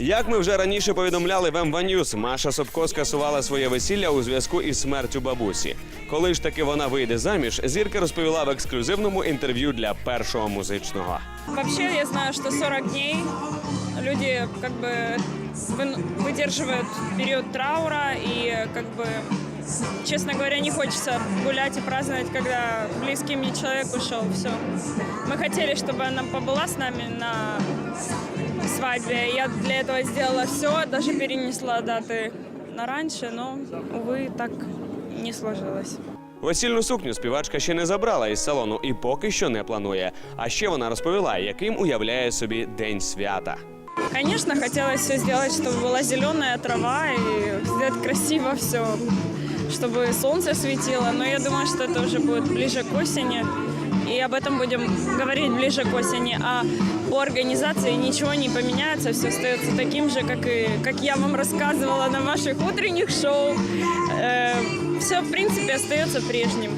Як ми вже раніше повідомляли в МВ News, Маша Собко скасувала своє весілля у зв'язку із смертю бабусі. Коли ж таки вона вийде заміж, зірка розповіла в ексклюзивному інтерв'ю для першого музичного. Вообще, я знаю, что 40 дней люди как бы вы- выдерживают период траура и как бы, честно говоря, не хочется гулять и праздновать, когда близкий мне человек ушел. Все. Мы хотели, чтобы она побыла с нами на свадьбе. Я для этого сделала все, даже перенесла даты на раньше, но, увы, так не сложилось. Весільну сукню співачка ще не забрала із салону і поки що не планує. А ще вона розповіла, яким уявляє собі день свята. Конечно, хотелось все сделать, чтобы была зеленая трава и сделать красиво все, чтобы солнце светило. Но я думаю, что это уже будет ближе к осени. И об этом будем говорить ближе к осени. А по организации ничего не поменяется, все остается таким же, как и как я вам рассказывала на ваших утренних шоу. все, в принципе, остается прежним.